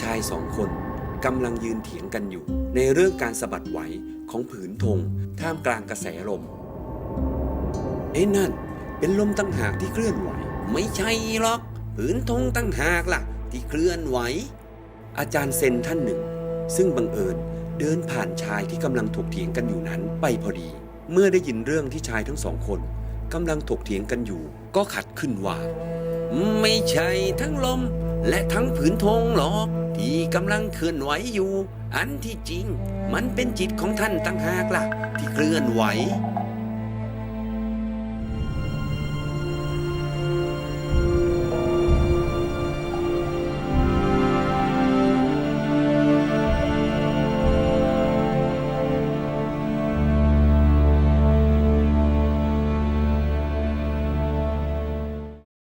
ชายสองคนกำลังยืนเถียงกันอยู่ ในเรื่องการสะบัดไหวของผืนธงท่ามกลางกระแสลมไอ้นั่นเป็นลมตั้งหากที่เคลื่อนไหว ไม่ใช่หรอก ผืนธงตั้งหากล่ะ ที่เคลื่อนไหว อาจารย์เซนท่านหนึ่ง ซึ่งบังเอิญเดินผ่านชายที่กำลังถกเถียงกันอยู่นั้นไปพอดี เมื่อได้ยินเรื่องที่ชายทั้งสองคนกำลังถกเถียงกันอยู่ ก็ขัดขึ้นว่า ไม่ใช่ทั้งลม และทั้งผืนธงหรอกที่กำลังเคลื่อนไหวอยู่ อันที่จริง มันเป็นจิตของท่านตั้งหากล่ะ ที่เคลื่อนไหว